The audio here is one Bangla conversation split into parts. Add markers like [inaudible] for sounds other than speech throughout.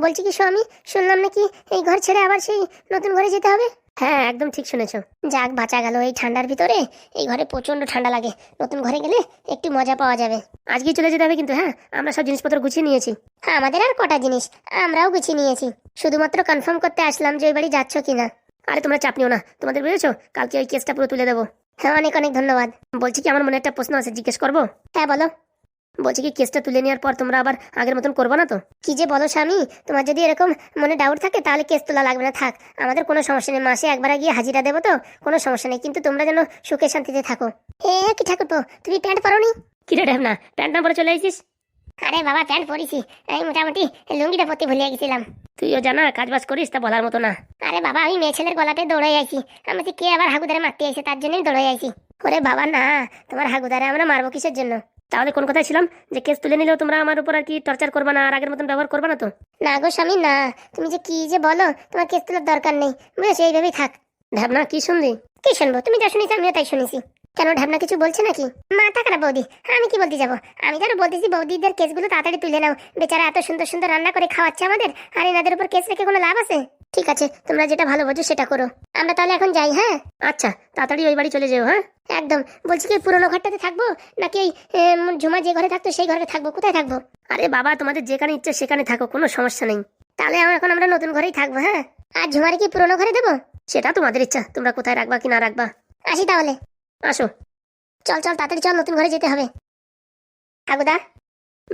বলছি কি স্বামী? শুনলাম নাকি এই ঘর ছেড়ে আবার সেই নতুন ঘরে যেতে হবে? হ্যাঁ একদম ঠিক শুনেছো। যাক, বাঁচা গেল এই ঠান্ডার ভিতরে। এই ঘরে প্রচণ্ড ঠান্ডা লাগে। নতুন ঘরে গেলে একটু মজা পাওয়া যাবে। আজকেই চলে যেতে হবে কিন্তু হ্যাঁ? আমরা সব জিনিসপত্র গুছিয়ে নিয়েছি। হ্যাঁ আমাদের আর কটা জিনিস। আমরাও গুছিয়ে নিয়েছি। শুধুমাত্র কনফার্ম করতে আসলাম যে ওই বাড়ি যাচ্ছ কিনা। আরে, তোমরা চাপ নিও না। তোমাদের বুঝেছ? কালকে ওই কেসটা পুরো তুলে দেবো। হ্যাঁ অনেক অনেক ধন্যবাদ। বলছি কি, আমার মনে একটা প্রশ্ন আছে, জিজ্ঞেস করব? হ্যাঁ বলো। বলছি কি কেসটা তুলে নেওয়ার পর তোমরা আবার আগের মতন করব না তো? কি যে বলো স্বামী তোমার যদি এরকম মনে ডাউট থাকে তাহলে কেস তোলা লাগবে না থাক। আমাদের কোনো সমস্যা নেই মাসে একবার গিয়ে হাজিরা দেবো তো কোনো সমস্যা নেই কিন্তু তোমরা যেন সুখে শান্তিতে থাকো। এ কি ঠাকুর তো তুমি প্যান্ট পরোনি? কি রে না প্যান্ট না পরে চলে আসিস আরে বাবা প্যান্ট পরিছি আমি মোটামুটি লুঙ্গিটা পরতে ভুলে গেছিলাম। তুইও জানা কাজ বাজ করিস তা বলার মতো না। আরে বাবা আমি মেয়ে ছেলের গলাতে দৌড়াই আইছি। আমি বলছি, কে আবার হাগুদারে মারতে আইছে তার জন্যই দৌড়াই আইছি? ওরে বাবা না তোমার হাগুদারে আমরা মারবো কিসের জন্য? তাহলে কোন কথায় ছিলাম? যে কেস তুলে নিলেও তোমরা আমার উপর আর কি টর্চার করবে না আর আগের মতন ব্যবহার করবে না তো? না গো স্বামী না। তুমি যে কি যে বলো তোমার কেস তোলার দরকার নেই। বুঝেছ এইভাবেই থাক। ভাবনা কি শুনলি? কি শুনব? তুমি যা শুনেছি আমিও তাই শুনেছি। কেন ঢাবনা কিছু বলছে নাকি? মাথা খারাপ বৌদি। আমি কি বলতে যাব? আমি তো বলতেছি বৌদিদের কেসগুলো তাড়াতাড়ি তুলে নাও। বেচারা এত সুন্দর সুন্দর রান্না করে খাওয়াচ্ছে আমাদের আর এনাদের উপর কেস রেখে কোনো লাভ আছে? ঠিক আছে, তোমরা যেটা ভালো বোঝো সেটা করো। আমরা তাহলে এখন যাই হ্যাঁ? আচ্ছা তাড়াতাড়ি ওই বাড়ি চলে যেও হ্যাঁ? একদম। বলছি কি পুরোনো ঘরটাতে থাকব? নাকি এই ঝুমা যে ঘরে থাকতো সেই ঘরে থাকব? কোথায় থাকব? আরে বাবা, তোমাদের যেখানে ইচ্ছে সেখানে থাকো, কোনো সমস্যা নেই। তাহলে এখন আমরা নতুন ঘরেই থাকব হ্যাঁ? আর ঝুমারে কি পুরোনো ঘরে দেবো? সেটা তোমাদের ইচ্ছা, তোমরা কোথায় রাখবা কি না রাখবা। আসি তাহলে। আসো। চল চল, তাড়াতাড়ি চল, নতুন ঘরে যেতে হবে। ঠাকুদা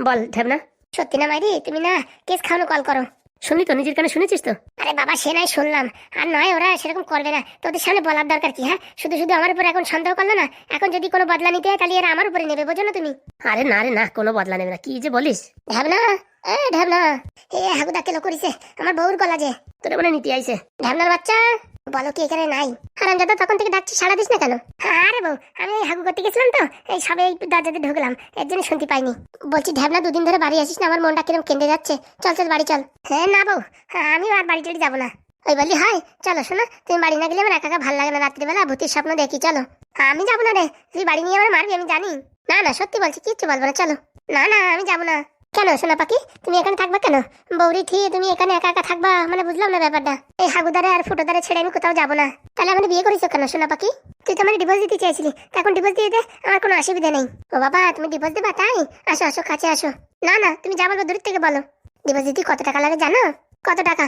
বল, ঢেবনা। সত্যি না মাইরি? তুমি না কেস খাওয়ানো কল করো। শুনি তো নিজের কানে শুনেছিস তো? আরে বাবা সে নাই শুনলাম। আর নয় ওরা সেরকম করবে না। তোদের সামনে বলার দরকার কি হ্যাঁ? শুধু শুধু আমার উপর এখন সন্দেহ করল না? এখন যদি কোনো বদলা নিতে হয় তাহলে এরা আমার উপরে নেবে বোঝো না তুমি? আরে না রে না কোনো বদলা নেবে না। কি যে বলিস? ভাবনা এ ঢাবনা এ হাগুদা কেলো করিছে আমার বউর গলা যে। তোরে মনে নিতে আইছে। ঢাবনার বাচ্চা? বলো কি এখানে নাই? হারামজাদা, তখন থেকে ডাকছি সারা দিস না কেন? আরে বউ, আমি হাগু করতে গেছিলাম তো, এই সবে এই দরজাতে ঢুকলাম, এর জন্য শুনতে পাইনি। বলছি দুদিন ধরে বাড়ি আসিস না, আমার মনটা কিরম কেঁদে যাচ্ছে। চল চল, বাড়ি চল। হ্যাঁ না বউ হ্যাঁ আমি আর বাড়ি টাড়ি যাব না। ওই বলি, হাই, চলো শোনো, তুমি বাড়ি না গেলে আমার একা ভালো লাগে না রাত্রিবেলা, ভূতের স্বপ্ন দেখি, চলো। হ্যাঁ আমি যাব না রে, তুই বাড়ি নিয়ে আমার মারবি, আমি জানি। না না, সত্যি বলছি, কিচ্ছু বলব না, চলো। না না, আমি যাব না। কেন? সোনা পাখি, তুমি এখানে থাকবা কেন? বৌরি থিয়ে তুমি এখানে একা একা থাকবা? মানে বুঝলাম না ব্যাপারটা। এই হাগুদারে আর ফুটোদারে ছেড়ে আমি কোথাও যাব না। তাহলে আমাদের বিয়ে করেছ কেন সোনা পাখি? তুই তো আমার ডিভোর্স দিতে চাইছিলি। এখন ডিভোর্স দিয়ে দে, আমার কোনো অসুবিধা নেই। ও বাবা, তুমি ডিভোর্স দেবা তাই? আসো আসো, কাছে আসো। না না, তুমি যা বলব দূর থেকে বলো। ডিভোর্স দিতে কত টাকা লাগে জানো? কত টাকা?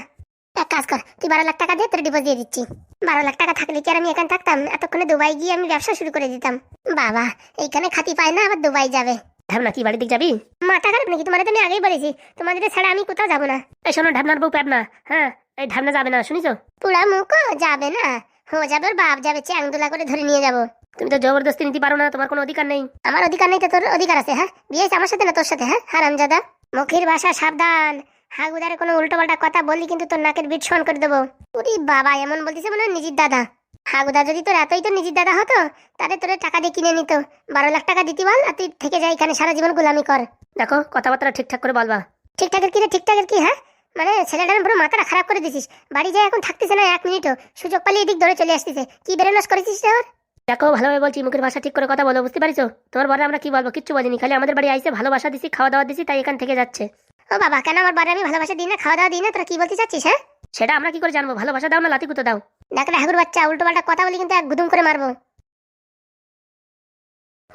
এক কাজ কর, তুই বারো লাখ টাকা দিয়ে তোর ডিভোর্স দিয়ে দিচ্ছি। বারো লাখ টাকা থাকলে কি আর আমি এখানে থাকতাম? এতক্ষণে দুবাই গিয়ে আমি ব্যবসা শুরু করে দিতাম। বাবা, এইখানে খাতি পায় না, আবার দুবাই যাবে। ঢাবনা কি বাড়ির দিক যাবি? মাথা খারাপ নাকি? তোমার তো আমি আগেই বলেছি তোমাদের ছাড়া আমি কোথাও যাব না। এই শোনো ঢাবনার বউ প্যাবনা হ্যাঁ? এই ঢাবনা যাবে না শুনিছো? পুরা মুখো যাবে না। হো যাবে ওর বাপ যাবে চ্যাংদুলা করে ধরে নিয়ে যাব। তুমি তো জবরদস্তি নিতে পারো না তোমার কোনো অধিকার নেই। আমার অধিকার নেই তো তোর অধিকার আছে হ্যাঁ? বিয়ে আমার সাথে না তোর সাথে হ্যাঁ? হারামজাদা মুখের ভাষা সাবধান। হাগুদারে কোনো উল্টো পাল্টা কথা বললি কিন্তু তোর নাকের বিট সমান করে দেবো। উরি বাবা এমন বলতেছে মনে হয় নিজের দাদা। হাগুদা যদি তোর এতই তো নিজের দাদা হতো তাহলে তোর টাকা দিয়ে কিনে নিত। বারো লাখ টাকা দিতে বল আর তুই থেকে যাই এখানে সারা জীবন গোলামি কর। দেখো কথাবার্তা ঠিকঠাক করে বলবা। ঠিকঠাকের কি রে ঠিকঠাকের কি হ্যাঁ? মানে ছেলেটার পুরো মাথাটা খারাপ করে দিছিস। বাড়ি যায় এখন থাকতেছে না এক মিনিটও সুযোগ পালি এদিক ধরে চলে আসতেছে। কি বেরোনাস করেছিস রে ওর? দেখো ভালোভাবে বলছি মুখের ভাষা ঠিক করে কথা বলো বুঝতে পারিছো তোমার বরে আমরা কি বলব কিচ্ছু বলিনি খালি আমাদের বাড়ি আইসে ভালোবাসা দিছি খাওয়া দাওয়া দিছি তাই এখান থেকে যাচ্ছে। ও বাবা কেন আমার বরে আমি ভালোবাসা দিই না খাওয়া দাওয়া দিই না তোরা কি বলতে চাচ্ছিস হ্যাঁ? সেটা আমরা কি করে জানব? ভালোবাসা দাও না লাতি কুতো দাও। ডাকলে হাগুর বাচ্চা উল্টো পাল্টা কথা বলি কিন্তু এক গুদুম করে মারবো।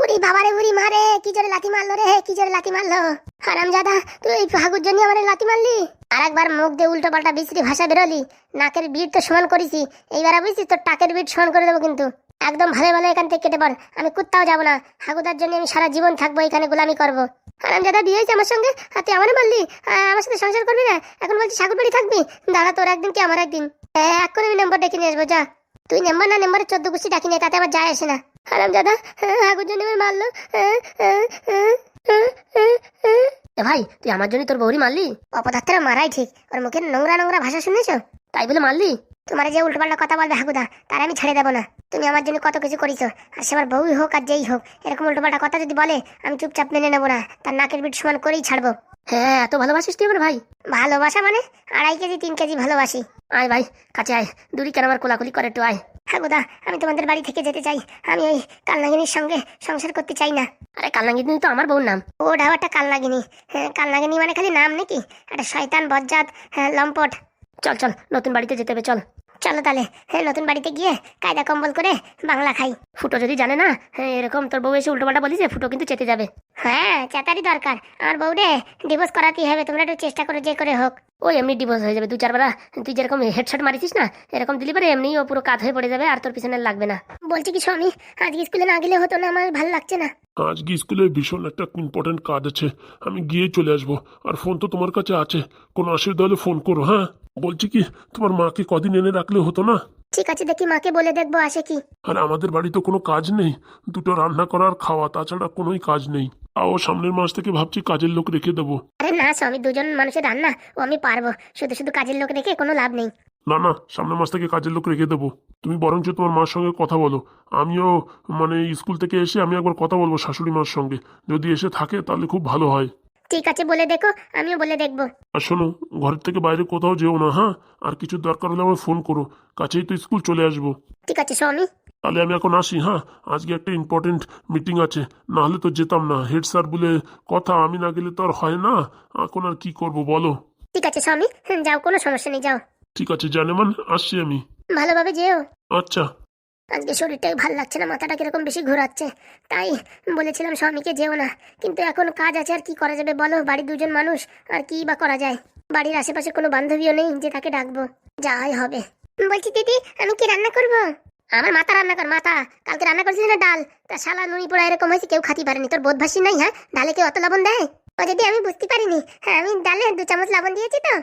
উরি বাবারে, উরি মারে, কি জোরে লাথি মারলো রে, কি জোরে লাথি মারলো। হারাম জাদা তুই এই হাগুর জন্য আমার লাথি মারলি? আর একবার মুখ দিয়ে উল্টো পাল্টা বিশ্রী ভাষা বেরোলি, নাকের বিট তো সমান করিছি, এইবার বুঝছিস তোর টাকের বিট সমান করে দেবো কিন্তু। একদম ভালো ভালো এখান থেকে কেটে পড়, আমি কোথাও যাব না, হাগুদার জন্য আমি সারা জীবন থাকব, এখানে গোলামি করব। হারাম জাদা বিয়ে হয়েছে আমার সঙ্গে? আর তুই আমারে মারলি? আমার সাথে সংসার করবি না? এখন বলছি সাগুর বাড়ি থাকবি? দাঁড়া তোর একদিন কি আমার একদিন? এক করে আমি নাম্বার ডেকে নিয়ে আসব যা। তুই নাম্বার না নাম্বারে চোদ্দ গুছি ডাকি নিয়ে তাতে আবার যায় আসে না। হারাম দাদা আগুর জন্য মারলো এ ভাই তুই আমার জন্য তোর বৌরি মারলি? অপদার্থরা মারাই ঠিক। ওর মুখের নোংরা নোংরা ভাষা শুনেছো? তাই বলে মারলি? তোমার যে উল্টোপাল্টা কথা বলবে হাগুদা তার আমি ছেড়ে দেবো না। তুমি আমার জন্য কত কিছু করেছ আর সে আমার বউই হোক আর যেই হোক এরকম উল্টোপাল্টা কথা যদি বলে আমি চুপচাপ মেনে নেব না। তার নাকের বিট সমান করেই ছাড়বো। হ্যাঁ এত ভালোবাসিস তুই আমার ভাই। ভালোবাসা মানে? আড়াই কেজি তিন কেজি ভালোবাসি। আয় ভাই কাছে আয়। দূরি কেন আমার কোলাকুলি করে একটু আয়। হ্যাঁ গোদা আমি তোমাদের বাড়ি থেকে যেতে চাই। আমি এই কালনাগিনীর সঙ্গে সংসার করতে চাই না। আরে কালনাগিনী তো আমার বউর নাম। ও ডাবারটা কালনাগিনী। হ্যাঁ কালনাগিনী মানে খালি নাম নাকি? একটা শয়তান বজ্জাত হ্যাঁ লম্পট। চল চল নতুন বাড়িতে যেতে হবে চল। চলো তাহলে হ্যাঁ নতুন বাড়িতে গিয়ে কায়দা কম্বল করে বাংলা খাই। ফুটো যদি জানে না হ্যাঁ এরকম তোর বউ এসে উল্টোপাল্টা বলিস ফুটো কিন্তু চেতে যাবে। হ্যাঁ চেতারই দরকার। আর বউ রে ডিভোর্স করাতেই হবে তোমরা একটু চেষ্টা করো যে করে হোক। ওই এমনি ডিভোর্স হয়ে যাবে। দু চারবার তুই যেরকম হেডশট মারিছিস না, এরকম দিলি পরে এমনি ও পুরো কাত হয়ে পড়ে যাবে, আর তোর পিছনে লাগবে না। বলছি কিছু আমি আজকে স্কুলে না গেলে হতো না, আমার ভালো লাগছে না। আজকে স্কুলে ভীষণ একটা ইম্পর্টেন্ট কাজ আছে। আমি গিয়ে চলে আসব, আর ফোন তো তোমার কাছে আছে। কোনো অসুবিধা হলে ফোন করো হ্যাঁ? বলছি কি, তোমার মাকে কদিন এনে রাখলে হতো না? ঠিক আছে দেখি মাকে বলে দেখব আসে কি। আর আমাদের বাড়িতে কোনো কাজ নেই দুটো রান্না করার খাওয়া তাছাড়া কোনোই কাজ নেই। তাও সামনের মাস থেকে ভাবছি কাজের লোক রেখে দেবো। আরে না স্বামী দুজন মানুষের রান্না ও আমি পারব। শুধু শুধু কাজের লোক রেখে কোনো লাভ নেই। না না সামনের মাস থেকে কাজের লোক রেখে দেবো। তুমি বরঞ্চ তোমার মার সঙ্গে কথা বলো। আমিও মানে স্কুল থেকে এসে আমি একবার কথা বলব শাশুড়ি মার সঙ্গে। যদি এসে থাকে তাহলে খুব ভালো হয়। ঠিক আছে বলে দেখো আমিও বলে দেখব। আর শোনো ঘরের থেকে বাইরে কোথাও যেও না হ্যাঁ? আর কিছু দরকার হলে আমায় ফোন করো কাছেই তো স্কুল চলে আসব। ঠিক আছে স্বামী। তাহলে আমি এখন আসি হ্যাঁ? আজকে একটা ইম্পর্টেন্ট মিটিং আছে না হলে তো যেতাম না। হেড স্যার বলে কথা আমি না গেলে তো আর হয় না। এখন আর কি করব বলো? ঠিক আছে স্বামী। যাও কোনো সমস্যা নেই যাও। ঠিক আছে জানেমান আসছি আমি। ভালোভাবে যেও। আচ্ছা। আজকে শরীরটাই ভালো লাগছে না, মাথাটা কীরকম বেশি ঘোরাচ্ছে। তাই বলেছিলাম স্বামীকে যেও না, কিন্তু এখন কাজ আছে, আর কি করা যাবে বলো? বাড়ির দুজন মানুষ, আর কি বা করা যায়? বাড়ির আশেপাশে কোনো বান্ধবীও নেই যে তাকে ডাকবো। যাই হবে। বলছি দিদি, আমি কি রান্না করব? আমার মাথা রান্না কর, মাথা। কালকে রান্না করছিলি না ডাল? তা শালা নুনি পোড়া এরকম হয়েছে, কেউ খাতি পারেনি। তোর বোধ ভাসি নাই হ্যাঁ? ডালে কেউ অত লবণ দেয়? ও যদি আমি বুঝতে পারিনি। হ্যাঁ আমি ডালে দু চামচ লবণ দিয়েছি তো।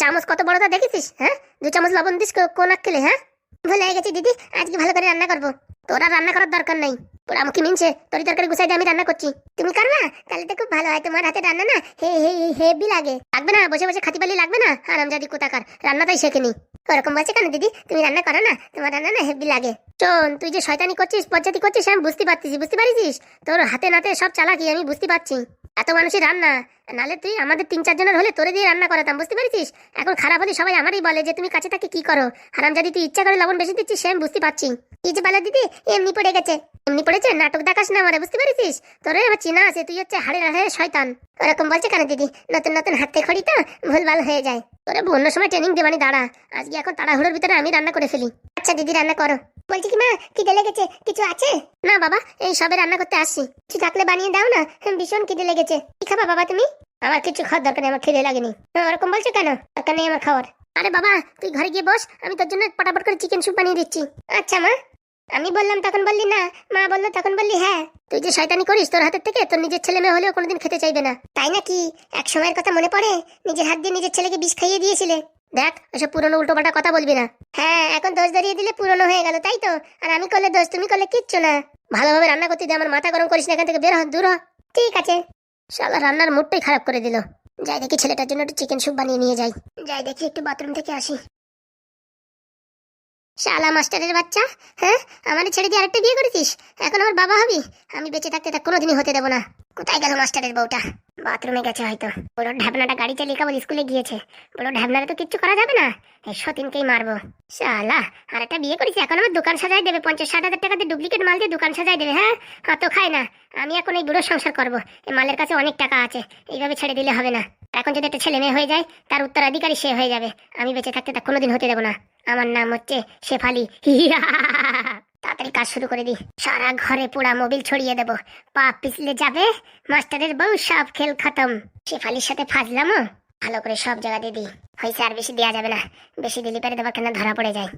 চামচ কত বড়টা দেখেছিস হ্যাঁ? দু চামচ লবণ দিস কোন আক্কেলে হ্যাঁ? ভুলে গেছি, দিদি। আজকে ভালো করে রান্না করব। তোর আর রান্না করার দরকার নেই। আমাকে মিনছে, তোর তরকারি গুছাই দিয়ে আমি রান্না করছি। তুমি করবা তাহলে তো খুব ভালো হয়। তোমার হাতে রান্না না হে হে, হেভি লাগে। লাগবে না, বসে বসে খাতি পালি লাগবে না? আরাম যদি কোথাকার রান্নাটাই শেখে নি ওরকম বলছে কেন, দিদি? তুমি রান্না করো না, তোমার রান্না না হেভি লাগে। শোন, তুই যে শয়তানি করছিস পঞ্চায়েতি করছিস, আমি বুঝতে পারছিস বুঝতে পারিস? তোর হাতে নাতে সব চালাকি, আমি বুঝতে পারছি। এত মানুষের রান্না, নালে তুই আমাদের তিন চারজনের হলে তোরে দিয়ে রান্না করাতাম, বুঝতে পারছিস? এখন খারাপ হলে সবাই আমারই বলে যে তুমি কাছে থাকি কি করো? হারাম যদি তুই ইচ্ছা করে লবণ বেশি দিচ্ছিস, সে আমি বুঝতে পারছি। এই যে বলো দিদি, এমনি পড়ে গেছে। এমনি পড়েছে? নাটক দেখাস না আমারে, বুঝতে পারিস তোরে আমার চিনা আছে, তুই হচ্ছে হাড়ে হাড়ে শয়তান। ওরকম বলছে কেন দিদি? নতুন নতুন হাতে খড়ি তো, ভুলভাল হয়ে যায়। তোরে অন্য সময় ট্রেনিং দেবানি, দাঁড়া। আজকে এখন তাড়াহুড়োর ভিতরে আমি রান্না করে ফেলি। আচ্ছা দিদি, রান্না করো। বলছি কি মা খিদে লেগেছে কিছু আছে? না বাবা এই সবে রান্না করতে আসছি। কিছু থাকলে বানিয়ে দাও না ভীষণ খিদে লেগেছে। কি খাবা বাবা তুমি? আমার কিছু খাওয়ার দরকার নেই আমার খিদে লাগেনি। হ্যাঁ, ওরকম বলছো কেন? দরকার নেই আমার খাওয়ার। আরে বাবা তুই ঘরে গিয়ে বস আমি তোর জন্য পটাপট করে চিকেন স্যুপ বানিয়ে দিচ্ছি। আচ্ছা মা। আমি বললাম তখন বললি না। মা বলল তখন বললি হ্যাঁ। তুই যে শয়তানি করিস তোর হাতের থেকে তোর নিজের ছেলে মেয়ে হলেও কোনোদিন খেতে চাইবে না। তাই নাকি? এক সময়ের কথা মনে পড়ে? নিজের হাত দিয়ে নিজের ছেলেকে বিষ খাইয়ে দিয়েছিলে। দেখ, এসব পুরনো উল্টোপাল্টা কথা বলবি না। হ্যাঁ এখন দোষ ধরিয়ে দিলে পুরনো হয়ে গেল, তাই তো? আর আমি করলে দোষ, তুমি করলে কিচ্ছু না। ভালোভাবে রান্না করতে আমার মাথা গরম করিস না, এখান থেকে বের হ, দূর ঠিক আছে। শালা, রান্নার মুডটাই খারাপ করে দিল। যাই দেখি ছেলেটার জন্য একটু চিকেন স্যুপ বানিয়ে নিয়ে যাই। যাই দেখি একটু বাথরুম থেকে আসি। শালা মাস্টারের বাচ্চা হ্যাঁ? আমার ছেড়ে দিয়ে আরেকটা বিয়ে করেছিস? এখন আমার বাবা হবি? আমি বেঁচে থাকতে তা কোনোদিনই হতে দেবো না। কোথায় গেল মাস্টারের বউটা? বাথরুমে গেছে হয়তো। বলো ঢ্যাবনাটা গাড়ি চালিয়ে কেবল স্কুলে গিয়েছে। বলো ঢ্যাবনারে তো কিচ্ছু করা যাবে না? এই সতীনকেই মারবো। শালা আর একটা বিয়ে করেছি, এখন আমার দোকান সাজাই দেবে। পঞ্চাশ, ষাট হাজার টাকা দিয়ে ডুপ্লিকেট মাল দিয়ে দোকান সাজাই দেবে হ্যাঁ? হ্যাঁ তো খাই না। আমি এখন এই বুড়ো সংসার করব। এই মালের কাছে অনেক টাকা আছে, এইভাবে ছেড়ে দিলে হবে না। এখন যদি একটা ছেলে মেয়ে হয়ে যায়, তার উত্তরাধিকারী সে হয়ে যাবে। আমি বেঁচে থাকতে তা কোনোদিন হতে দেবো না। আমার নাম হচ্ছে শেফালি। [laughs] তাড়াতাড়ি কাজ শুরু করে দি সারা ঘরে পোড়া মোবিল ছড়িয়ে দেবো। পা পিছলে যাবে, মাস্টারের বউ, সব খেল খতম। শেফালির সাথে ফাজলামও ভালো করে সব জায়গা দিয়ে দিই। হয়েছে আর বেশি দেওয়া যাবে না। বেশি দিলি পারে দেবার কেন ধরা পড়ে যায়?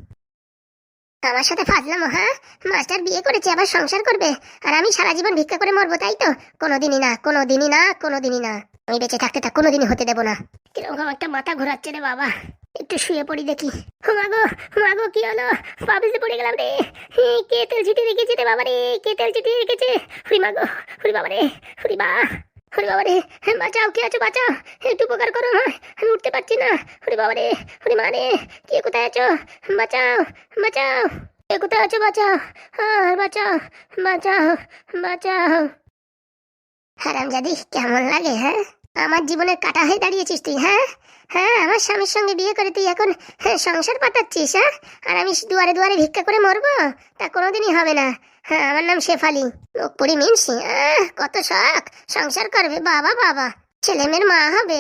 আমার সাথে ফাজলামো হ্যাঁ? মাস্টার বিয়ে করেছে, আবার সংসার করবে। আর আমি সারা জীবন ভিক্ষা করে মরবো, তাই তো? কোনোদিনই না কোনোদিনই না কোনোদিনই না। আমি বেঁচে থাকতে তা কোনোদিনই হতে দেবো না। কীরকম একটা মাথা ঘোরাচ্ছে রে বাবা। একটু শুয়ে পড়ি দেখি। মাগো মাগো, কি হলো? পাবিসে পড়ে গেলাম রে। কে তেল ছিটি রেখেছে রে বাবা রে কে তেল ছিটি রেখেছে? হুই মাগো হুরি বাবা রে হুরি বা হুরি বাবা রে বাঁচাও, কে আছো, বাঁচাও। একটু উপকার করো মা আমি উঠতে পারছি না। হুরি বাবা রে হুরি মা রে, কে কোথায় আছো? বাঁচাও বাঁচাও। কে কোথায় আছো, বাঁচাও, আর বাঁচাও বাঁচাও বাঁচাও। হারামজাদি, কেমন লাগে হ্যাঁ? আমার জীবনের কাটা হয়ে দাঁড়িয়েছিস তুই হ্যাঁ? হ্যাঁ আমার স্বামীর সঙ্গে বিয়ে করে তুই এখন হ্যাঁ, সংসার পাতাচ্ছিস হ্যাঁ আর আমি দুয়ারে দুয়ারে ভিক্ষা করে মরবো? তা কোনোদিনই হবে না। হ্যাঁ আমার নাম শেফালি। লোক পড়ি মিনসি আহ, কত শখ। সংসার করবে বাবা বাবা। ছেলে মেয়ের মা হবে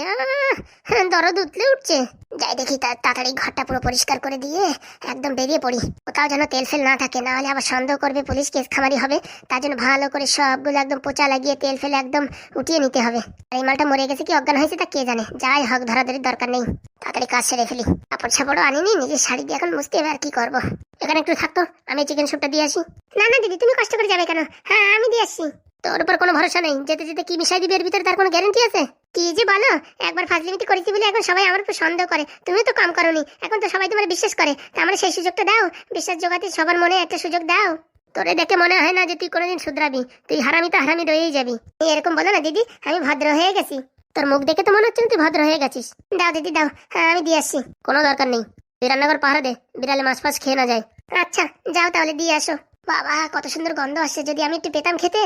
দরদ উতলে উঠছে। যাই দেখি তাড়াতাড়ি ঘরটা পুরো পরিষ্কার করে দিয়ে একদম বেরিয়ে পড়ি। কোথাও যেন তেল ফেল না থাকে, না হলে আবার সন্দেহ করবে পুলিশ কেস খামারি হবে। তার জন্য ভালো করে সবগুলো একদম পোচা লাগিয়ে তেল ফেলে একদম উঠিয়ে নিতে হবে। আর এই মালটা মরে গেছে কি অজ্ঞান হয়েছে তা কে জানে? যাই হোক, ধরাধরির দরকার নেই। তাড়াতাড়ি কাজ সেরে ফেলি। কাপড় ছাপড়ও আনিনি, নিজের শাড়ি দিয়ে এখন মুছতে হবে আর কি করব? এখানে একটু থাকতো আমি চিকেন স্যুপটা দিয়ে আসি। না না, দিদি, তুমি কষ্ট করে যাবে কেন? হ্যাঁ আমি দিয়ে আসছি। তোর উপর কোনো ভরসা নেই। যেতে যেতে কি মিশাই দিবে এর ভিতরে? তার কোনো গ্যারান্টি আছে? কি যে বলো, একবার ফাজলিমিটি করেছি বলে এখন সবাই আমার উপর সন্দেহ করে। তুমি তো কাম করনি, এখন তো সবাই তোমার বিশ্বাস করে। তা আমার সেই সুযোগটা দাও, বিশ্বাস জোগাতে সবার মনে একটা সুযোগ দাও। তোরে দেখে মনে হয় না যে তুই কোনোদিন শুধরাবি। তুই হারামি তো হারামি রয়েই যাবি। এরকম বলো না দিদি, আমি ভদ্র হয়ে গেছি। তোর মুখ দেখে তো মনে হচ্ছে তুই ভদ্র হয়ে গেছিস। দাও দিদি, দাও। হ্যাঁ আমি দিয়ে আসছি। কোনো দরকার নেই। তুই রান্নাঘর পাহারা দে। বিড়ালে মাছ ফাছ খেয়ে না যায়। আচ্ছা যাও তাহলে দিয়ে আসো। বাবা, কত সুন্দর গন্ধ আসছে, যদি আমি একটু পেতাম খেতে।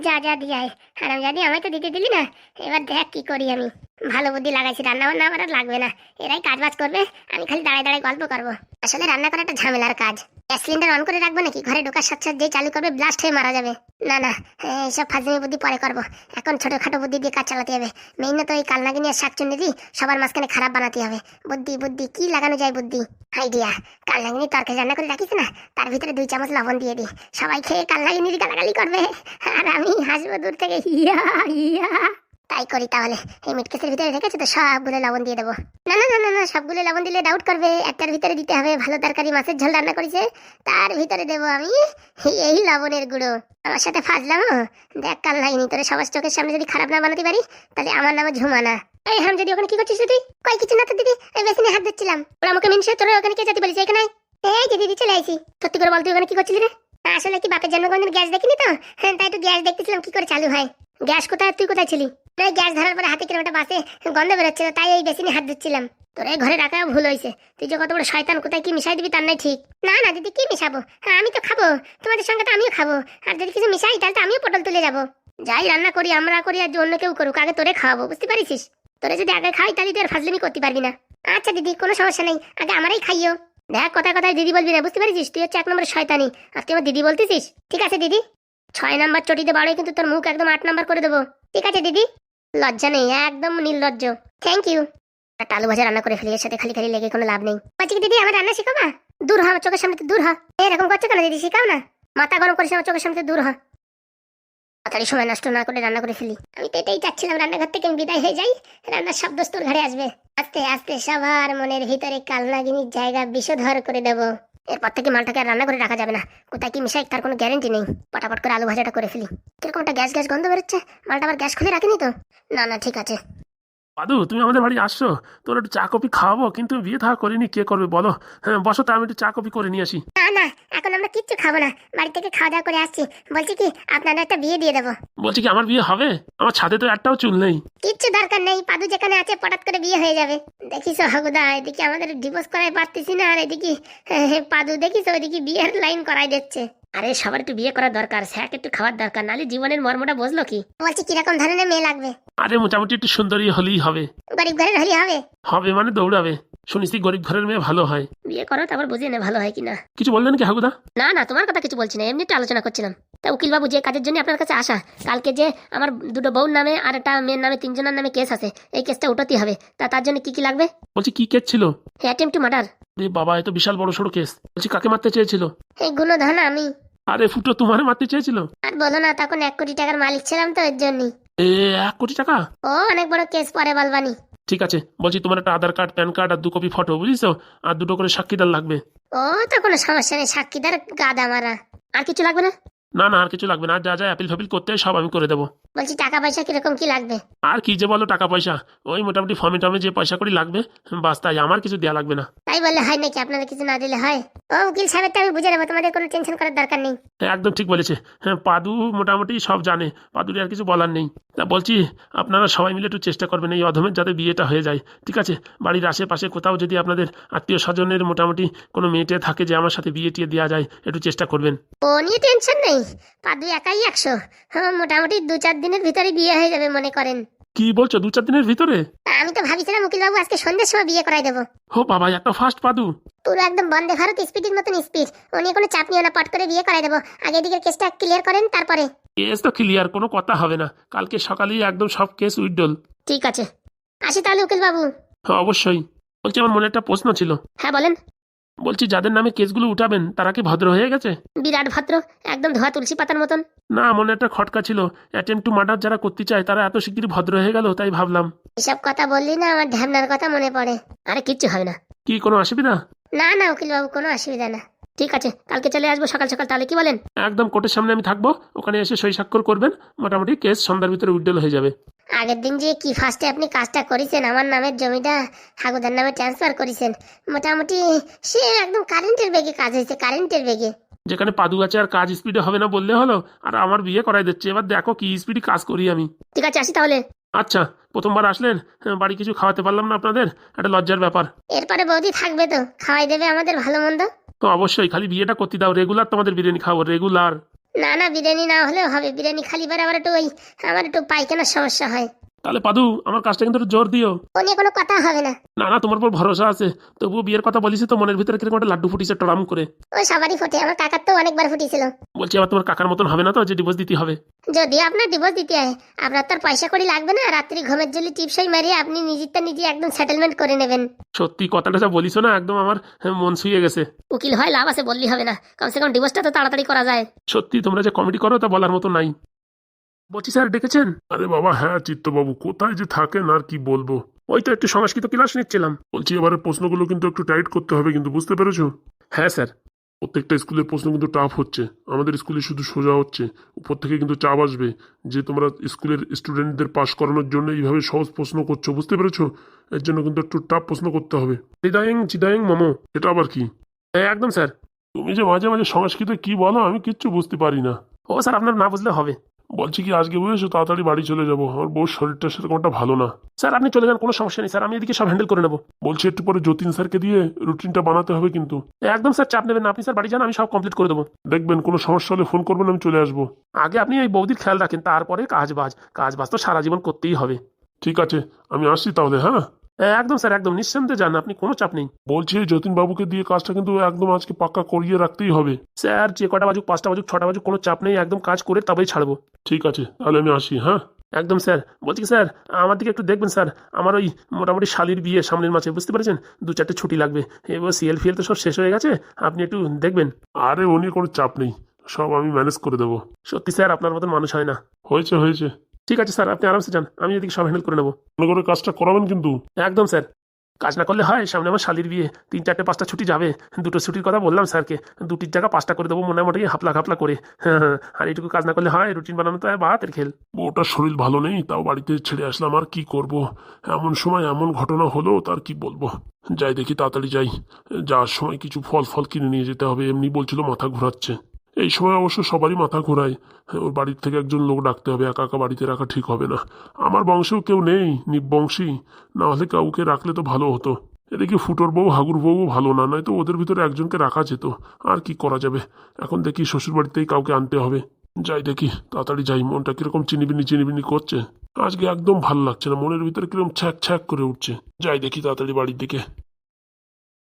যা যা, দিয়ে আয়। হারাম জানি আমায় তো দিতে দিলি না। এবার দেখ কি করি আমি। ভালো বুদ্ধি লাগাইছি রান্না বান্না আমার লাগবে না। এরাই কাজ বাজ করবে, আমি খালি দাঁড়ায় দাঁড়ায় গল্প করব। আসলে রান্না করা একটা ঝামেলার কাজ। গ্যাস সিলিন্ডার অন করে রাখব নাকি? ঘরে ঢোকার সাথে সাথে যেই চালু করবে ব্লাস্ট হয়ে মারা যাবে। না না এইসব ফাজলামি বুদ্ধি পরে করব। এখন ছোটখাটো বুদ্ধি দিয়ে কাজ চালাতে হবে। মেইন তো এই কালনাগিনী আর শাকচুন্নি দিয়ে সবার মাঝখানে খারাপ বানাতে হবে। বুদ্ধি বুদ্ধি, কি লাগানো যায় বুদ্ধি? আইডিয়া কালনাগিনী তরকারি রান্না করে রাখিস না? তার ভিতরে দুই চামচ লবণ দিয়ে দি। সবাই খেয়ে কালনাগিনীর গালাগালি করবে। আর আমি হাসবো দূর থেকে। ইয়া ইয়া। তাই করি তাহলে। এই মিটকেসের ভিতরে রেখেছে তো? সবগুলো লবণ দিয়ে দেবো। না না না না না, সবগুলো লবণ দিলে ডাউট করবে। একটার ভিতরে দিতে হবে ভালো তরকারি, মাছের ঝোল রান্না করেছে। তার ভিতরে দেবো আমি এই লবণের গুঁড়ো। আমার সাথে ফাজলাম? দেখ, কাল লাগনি তোর সবার চোখের সামনে যদি খারাপ না বানাতে পারি তাহলে আমার নামে ঝুমানা। এই হাম, যদি ওখানে কি করছিস তুই? কই, কিছু না তো দিদি এই বেসিনে হাত দিচ্ছিলাম ওরা আমাকে মিনসে তোরা ওখানে কে যেতে বলিস এখানে। এই যে দিদি, চলে আইছি। সত্যি করে বল, তুই ওখানে কি করছিলি রে? আসলে কি বাপের কোনদিন গ্যাস দেখিনি তো? হ্যাঁ তাই তো গ্যাস দেখতেছিলাম, কি করে চালু হয়? গ্যাস কোথায়? তুই কোথায় ছিলি? এই গ্যাস ধরার পরে হাতে কিরম একটা বাসে গন্ধ বেরোচ্ছিল, তাই এই বেসিনে হাত দিচ্ছিলাম। তোর এই ঘরে রাখাও ভুল হয়েছে। তুই যে কত বড় শয়তান, কোথায় কি মিশাই দিবি তার নাই ঠিক। না না, দিদি, কি মিশাবো? হ্যাঁ আমি তো খাব। তোমাদের সঙ্গে তো আমিও খাব। আর যদি কিছু মিশাই, তাহলে তো আমিও পটল তুলে যাব। যাই রান্না করি, আমরা করি, আর অন্য কেউ করুক, আগে তোরে খাওয়াবো, বুঝতে পারিস তোরে যদি আগে খাই, তাহলে তুই আর ফাজলিমি করতে পারবি না। আচ্ছা দিদি, কোনো সমস্যা নেই। আগে আমারই খাইও। দেখ কথা কথায় দিদি বলবি না, বুঝতে পারিস তুই হচ্ছে এক নম্বর শয়তানি। আর তুই আমার দিদি বলতেছিস? ঠিক আছে, দিদি। ছয় নাম্বার চটিতে বাড়ে কিন্তু তোর মুখ একদম আট নাম্বার করে দেবো। ঠিক আছে, দিদি? লজ্জা নেই, একদম নির্লজ্জ। থ্যাংক ইউ একটা আলু ভাজা রান্না করে ফেলি এর সাথে খালি খালি লেগে কোনো লাভ নেই। বলছি দিদি, আমার রান্না শিখাবা? দূর হ চোখের সামনে দূর হ। এরকম করছ কেন দিদি, শিখাও না। মাথা গরম করিস আমার চোখের সামনে দূর হ। তাড়াতাড়ি সময় নষ্ট না করে রান্না করে ফেলি। আমি তো এটাই চাচ্ছিলাম, রান্নাঘর থেকে আমি বিদায় হয়ে যাই, রান্নার সব তোর ঘরে আসবে। আস্তে আস্তে সবার মনের ভিতরে কালনাগিনীর জায়গা বিষধর করে দেব। এরপর থেকে মালটাকে আর রান্না করে রাখা যাবে না। কোথায় কি মিশাই, তার কোনো গ্যারেন্টি নেই। পটাপট করে আলু ভাজাটা করে ফেলি। কীরকম একটা গ্যাস গ্যাস গন্ধ বেরোচ্ছে? মালটা আবার গ্যাস খুলে রাখিনি তো? না না, ঠিক আছে। পাদু তুমি আমাদের বাড়ি আসছো। তোর একটু চা কফি খাওয়াবো কিন্তু বিয়ে থা করিনি। কে করবে বলো? হ্যাঁ বসো তো আমি একটু চা কফি করে নিয়ে আসি। না না এখন আমরা কিচ্ছু খাব না। বাড়ি থেকে খাওয়া দাওয়া করে আসছি। বলছি কি আপনারা একটা বিয়ে দিয়ে দেবো। বলছি কি আমার বিয়ে হবে? আমার ছাদে তো একটাও চুল নেই। কিচ্ছু দরকার নেই। পাদু যেখানে আছে পটাত করে বিয়ে হয়ে যাবে। দেখিস হাগুদা এদিকে আমাদের ডিভোর্স করাই পারতেছি না আর এদিকে হ্যাঁ, হ্যাঁ, পাদু দেখিস ওইদিকে বিয়ের লাইন করাই দিচ্ছে। আরে সবার একটু বিয়ে করার দরকার স্যাক একটু খাওয়ার দরকার নালে জীবনের মর্মটা বুঝলো কি? বলছি কীরকম ধরনের মেয়ে লাগবে? আরে মোটামুটি একটু সুন্দরী হলেই হবে। গরিব ঘরের হলি হবে? হবে মানে দৌড়াবে। শুনিস গরিব ঘরের মেয়ে ভালো হয়। বিয়ে করো তারপর বুঝিয়ে নে ভালো হয় কিনা। কিছু বললেন কি হাগুদা? না না তোমার কথা কিছু বলছি না এমনি একটু আলোচনা করছিলাম। তা উকিল বাবু যে কাজের জন্য আপনার কাছে আসা কালকে যে আমার দুটো বউর নামে আর একটা মেয়ের নামে তিনজনের নামে কেস আছে এই কেসটা উঠাতে হবে। তা তার জন্য কি কি লাগবে? বলছি কি কেস ছিল? অ্যাটেম্প টু মার্ডার রে বাবা এত বিশাল বড় সড়ো কেস। বলছি কাকে মারতে চেয়েছিল? এই গুণধন আমি। আরে ফুটো তোমার মারতে চেয়েছিল? আর বলো না তখন এক কোটি টাকার মালিক ছিলাম তো এর জন্যই। এ এক কোটি টাকা? ও অনেক বড় কেস পরে বলবানি। ঠিক আছে বলছি তোমার একটা আধার কার্ড প্যান কার্ড আর দু কপি ফটো বুঝিস আর দুটো করে সাক্ষীদার লাগবে। ও তো কোনো সমস্যা নেই সাক্ষীদার গাদা মারা। আর কিছু লাগবে না? না না আর কিছু লাগবে না আর যা যা অ্যাপিল ফাপিল করতে হয় সব আমি করে দেবো। বলছি টাকা পয়সা কীরকম কি লাগবে? আর কি যে বলো টাকা পয়সা ওই মোটামুটি ফর্মে টর্মে যে পয়সা করি লাগবে বাস তাই আমার কিছু দেওয়া লাগবে না। তাই বললে হয় নাকি? আপনারা কিছু না দিলে হয়? ও উকিল সাহেবটা আমি বুঝে নেব তোমাদের কোনো টেনশন করার দরকার নেই। হ্যাঁ, একদম ঠিক বলেছে। হ্যাঁ পাদু মোটামুটি সব জানে পাদুর আর কিছু বলার নেই। তা বলছি আপনারা সবাই মিলে একটু চেষ্টা করবেন এই অধমের যাতে বিয়েটা হয়ে যায়। ঠিক আছে? বাড়ির আশেপাশে কোথাও যদি আপনাদের আত্মীয় স্বজনের মোটামুটি কোনো মেয়েটে থাকে যে আমার সাথে বিয়ে টিয়ে দেওয়া যায় একটু চেষ্টা করবেন। ও নিয়ে টেনশন নেই। পাদু একাই একশো। হ্যাঁ মোটামুটি দু চার দিনের ভিতরে বিয়ে হয়ে যাবে মনে করেন। কি বলছো দু চার দিনের ভিতরে? আমি তো ভাবিছিলাম উকিলবাবু আজকে সন্ধ্যের সময় বিয়ে করাই দেবো। ও বাবা এত ফাস্ট পাদু পুরো একদম বন্দে ভারত স্পিডের মতন স্পিড। নিয়ে কোনো চাপ নিও না পট করে বিয়ে করাই দেবো। আগে দিকের কেসটা ক্লিয়ার করেন তারপরে। কেস তো ক্লিয়ার কোনো কথা হবে না। কালকে সকালেই একদম সব কেস উইডল ঠিক আছে। আসি তাহলে উকিলবাবু। হ্যাঁ অবশ্যই। বলছি আমার মনে একটা প্রশ্ন ছিল। হ্যাঁ বলেন। বলছি যাদের নামে কেসগুলো উঠাবেন তারা কি ভদ্র হয়ে গেছে? বিরাট ভদ্র একদম ধোয়া তুলসী পাতার মতন। না মনে একটা খটকা ছিল। অ্যাটেম্প টু মার্ডার যারা করতে চায় তারা এত শিগগিরই ভদ্র হয়ে গেল তাই ভাবলাম। এসব কথা বললি না আমার ঢ্যামনার কথা মনে পড়ে। আরে কিচ্ছু হবে না। কি কোনো অসুবিধা? না না উকিল বাবু কোনো অসুবিধা না। ঠিক আছে কালকে চলে আসব সকাল সকাল। তাহলে কি বলেন? একদম কোর্টের সামনে আমি থাকব ওখানে এসে সই স্বাক্ষর করবেন মোটামুটি কেস সন্ধ্যার ভিতরে উইডল হয়ে যাবে। আগের দিন যে কি ফার্স্টে আপনি কাজটা করেছেন আমার নামের জমিটা হাগুদার নামে ট্রান্সফার করেছেন মোটামুটি সে একদম কারেন্টের বেগে কাজ হয়েছে কারেন্টের বেগে। যেখানে পাদু আছে আর কাজ স্পিডে হবে না বললে হলো আর আমার বিয়ে করাই দিচ্ছে এবার দেখো কি স্পিডে কাজ করি আমি। ঠিক আছে আসি তাহলে। আচ্ছা প্রথমবার আসলেন হ্যাঁ, বাড়ি কিছু খাওয়াতে পারলাম না আপনাদের একটা লজ্জার ব্যাপার। এরপরে বৌদি থাকবে তো খাওয়াই দেবে আমাদের ভালো মন্দ। তো অবশ্যই খালি বিয়েটা করতে দাও। রেগুলার তোমাদের বিরিয়ানি খাব রেগুলার না না, বিরিয়ানি না হলেও হবে। বিরিয়ানি খালি পরে আমার একটু ওই, আমার একটু পায়খানার সমস্যা হয়। তাহলে পাদু আমার কাজটা কিন্তু জোর দিও। ও নিয়ে কোনো কথা হবে না। না না তোমার উপর ভরসা আছে। তবুও বিয়ের কথা বলিস তো মনের ভিতরে কীরকম একটা লাড্ডু ফুটিছে টরাম করে। ওই সবারই ফোটে আমার কাকার তো অনেকবার ফুটেছিল। বলছি আবার তোমার কাকার মতন হবে না তো যে ডিভোর্স দিতে হবে? যদি আপনার ডিভোর্স দিতে হয় আপনার তো আর পয়সা করি লাগবে না রাত্রি ঘুমের জন্য টিপসই মারিয়ে আপনি নিজেরটা নিজে একদম সেটেলমেন্ট করে নেবেন। সত্যি কথাটা যা বলিস না একদম আমার হ্যাঁ, মন ছুঁয়ে গেছে। উকিল হয় লাভ আছে বললি হবে না কমসে কম ডিভোর্সটা তো তাড়াতাড়ি করা যায়। সত্যি তোমরা যে কমেডি করো তা বলার মতো নাই। বলছি স্যার ডেকেছেন? আরে বাবা হ্যাঁ চিত্তবাবু কোথায় যে থাকেন আর কি বলব? ওই তো একটু সংস্কৃত ক্লাস নিচ্ছিলাম। বলছি এবারে প্রশ্নগুলো কিন্তু একটু টাইট করতে হবে কিন্তু বুঝতে পেরেছ? হ্যাঁ স্যার। প্রত্যেকটা স্কুলের প্রশ্ন কিন্তু টাফ হচ্ছে। আমাদের স্কুলে শুধু সোজা হচ্ছে। উপর থেকে কিন্তু চাপ আসবে যে তোমরা স্কুলের স্টুডেন্টদের পাশ করানোর জন্য এইভাবে সহজ প্রশ্ন করছ বুঝতে পেরেছ? এর জন্য কিন্তু একটু টাফ প্রশ্ন করতে হবে। হৃদয়ং চিদয়ং মামো। এটা আবার কি? হ্যাঁ একদম স্যার। তুমি যে মাঝে মাঝে সংস্কৃত কি বলো আমি কিচ্ছু বুঝতে পারি না। ও স্যার আপনার না বুঝলে হবে। বলছি কি আজকে বুঝেছ তাড়াতাড়ি বাড়ি চলে যাব। আমার বউর শরীরটা সেরকমটা ভালো না। স্যার আপনি চলে যান কোনো সমস্যা নেই স্যার। আমি এদিকে সব হ্যান্ডেল করে নেব। বলছি একটু পরে যতীন স্যারকে দিয়ে রুটিনটা বানাতে হবে কিন্তু। একদম স্যার চাপ নেবেন না। আপনি স্যার বাড়ি যান আমি সব কমপ্লিট করে দেবো। দেখবেন কোনো সমস্যা হলে ফোন করবেন আমি চলে আসব। আগে আপনি এই বৌদির খেয়াল রাখেন তারপরে কাজ বাজ। কাজ বাজ তো সারা জীবন করতেই হবে। ঠিক আছে আমি আসছি তাহলে হ্যাঁ, একদম স্যার একদম নিঃসন্দেহে যান আপনি কোনো চাপ নেই। বলছি যতীন বাবুকে দিয়ে কাজটা কিন্তু একদম আজকে পাক্কা করিয়ে রাখতেই হবে। স্যার যে কটা বাজুক পাঁচটা বাজুক ছটা বাজুক কোনো চাপ নেই একদম কাজ করে তবেই ছাড়বো। ঠিক আছে তাহলে আমি আসি হ্যাঁ? একদম স্যার। বলছি কি স্যার আমার দিকে একটু দেখবেন স্যার আমার ওই মোটামুটি শালির বিয়ে সামনের মাসে বুঝতে পেরেছেন? দু চারটে ছুটি লাগবে। এবার সিএল ফিএল তো সব শেষ হয়ে গেছে আপনি একটু দেখবেন। আরে নিয়ে কোনো চাপ নেই সব আমি ম্যানেজ করে দেবো। সত্যি স্যার আপনার মতন মানুষ হয় না। হয়েছে হয়েছে। ঠিক আছে স্যার আপনি আরামসে যান। আমি এদিকে সব হ্যান্ডেল করে নেব। মনে করে কাজটা করাবেন কিন্তু। একদম স্যার। কাজ না করলে হয় সামনে আমার শালির বিয়ে। তিন চারটে পাঁচটা ছুটি যাবে। দুটো ছুটির কথা বললাম স্যারকে। দুটির জায়গা পাঁচটা করে দেবো মোটামুটি হাপলা খাপলা করে। হ্যাঁ হ্যাঁ আর এইটুকু কাজ না করলে হয় রুটিন বানানো তো বাতের খেল। বউটার শরীর ভালো নেই তাও বাড়িতে ছেড়ে আসলাম আর কি করব? এমন সময় এমন ঘটনা হলো তার কি বলব? যাই দেখি তাড়াতাড়ি যাই। যাওয়ার সময় কিছু ফল ফল কিনে নিয়ে যেতে হবে এমনি বলছিল মাথা ঘোরাচ্ছে। এই সময় অবশ্য সবারই মাথা ঘোরায়। ওর বাড়ির থেকে একজন লোক ডাকতে হবে, একা একা বাড়িতে রাখা ঠিক হবে না। আমার বংশেও কেউ নেই, নিবংশী। না হলে কাউকে রাখলে তো ভালো হতো। এদিকে ফুটোর বউ, হাগুর বউ ভালো না, নয়তো ওদের ভিতরে একজনকে রাখা যেত। আর কি করা যাবে? এখন দেখি শ্বশুর বাড়িতেই কাউকে আনতে হবে। যাই দেখি, তাড়াতাড়ি যাই, মনটা কীরকম চিনিবিনি চিনিবিনি করছে। আজকে একদম ভালো লাগছে না, মনের ভিতরে কীরকম ছ্যাক ছ্যাক করে উঠছে। যাই দেখি তাড়াতাড়ি বাড়ির দিকে।